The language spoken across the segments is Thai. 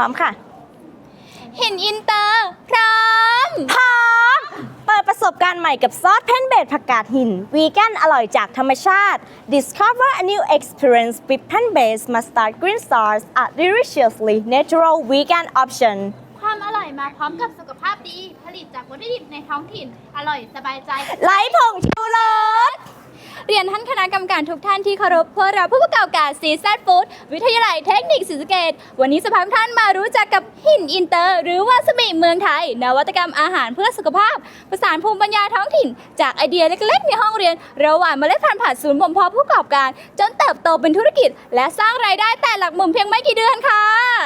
ร้อมค่ะหินอินเตอร์ พร้อม พร้อม เปิดประสบการณ์ใหม่กับซอสแพนเบดผักกาดหิน วีแกนอร่อยจากธรรมชาติ Discover a new experience with pan-based mustard green sauce a deliciously natural vegan option ความอร่อยมาพร้อมกับสุขภาพดี ผลิตจากวัตถุดิบในท้องถิ่น อร่อยสบายใจไร้ผงชูรส เรียนท่านคณะกรรมการทุกท่านที่เคารพพวกเราผู้ประกอบการซีซั d ฟู้ดวิทยาลัยเทคนิคศรีสะเกดวันนี้จะพาทุกท่านมารู้จักกับหินอินเตอร์ หรือวาซาบิเมืองไทย นวัตกรรมอาหารเพื่อสุขภาพ ประสานภูมิปัญญาท้องถิ่น จากไอเดียเล็กๆ ในห้องเรียน ระหว่างเมล็ดพันธุ์ผ่านศูนย์บ่มเพาะผู้ประกอบการ จนเติบโตเป็นธุรกิจ และสร้างรายได้แต่หลักหมื่นเพียงไม่กี่เดือนค่ะ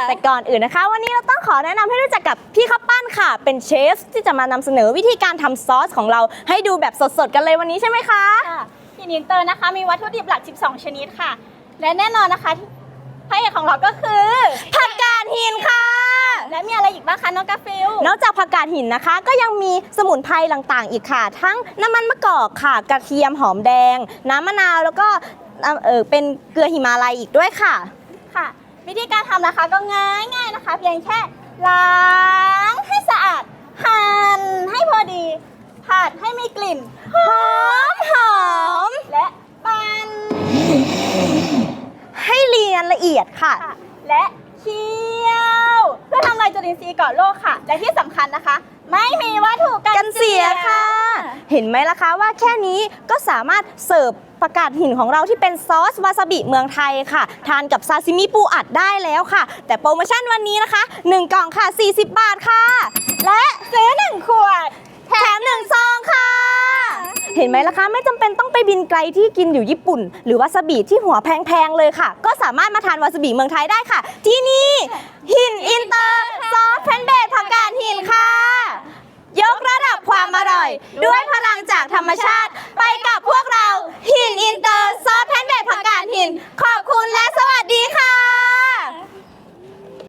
แต่ก่อนอื่นนะคะ วันนี้เราต้องขอแนะนำให้รู้จักกับพี่ข้าวปั้นค่ะ เป็นเชฟที่จะมานำเสนอวิธีการทำซอสของเราให้ดูแบบสดๆกันเลยวันนี้ใช่ไหมคะค่ะหิ นอินเตอร์นะคะ มีวัตถุดิบหลัก 12 ชนิดค่ะ และแน่นอนนะคะที่พระเอกของเราก็คือผักกาดหินค่ะ และมีอะไรอีกบ้างคะน้องกาฟิลนอกจากผักกาดหินนะคะ ก็ยังมีสมุนไพรต่างๆ อีกค่ะ ทั้งน้ำมันมะกอกค่ะ กระเทียมหอมแดง น้ำมะนาวแล้วก็น้ำเออเป็นเกลือหิมาลัยอีกด้วยค่ะค่ะ วิธีการทำนะคะก็ง่ายง่ายๆนะคะ เพียงแค่ล้างให้สะอาด หั่นให้พอดี ผัดให้มีกลิ่น หอมหอม และปั่น ให้ เรียนละเอียดค่ะค่ะ และเคี่ยว เพื่อทำลายจุลินทรีย์ก่อโรคค่ะ และที่สำคัญนะคะ ไม่มีวัตถุกักันนเสียค่ะ เห็นไหมล่ะคะว่าแค่นี้ก็สามารถเสิร์ฟผักกาดหินของเราที่เป็นซอสวาซาบิเมืองไทยค่ะ ทานกับซาซิมิปูอัดได้แล้วค่ะ แต่โปรโมชั่นวันนี้นะคะ 1 กล่องค่ะ 40 บาทค่ะ และซื้อ1ขวด แถม1ซองค่ะ เห็นไหมล่ะคะ ไม่จำเป็นต้องไปบินไกลที่กินอยู่ญี่ปุ่น หรือวาซาบิที่หัวแพงๆเลยค่ะ ก็สามารถมาทานวาซาบิเมืองไทยได้ค่ะ ที่นี่หินอินเตอร์ซอสแพนเบดผักกาดหินค่ะ ยกระดับความอร่อย ด้วยพลังจากธรรมชาติ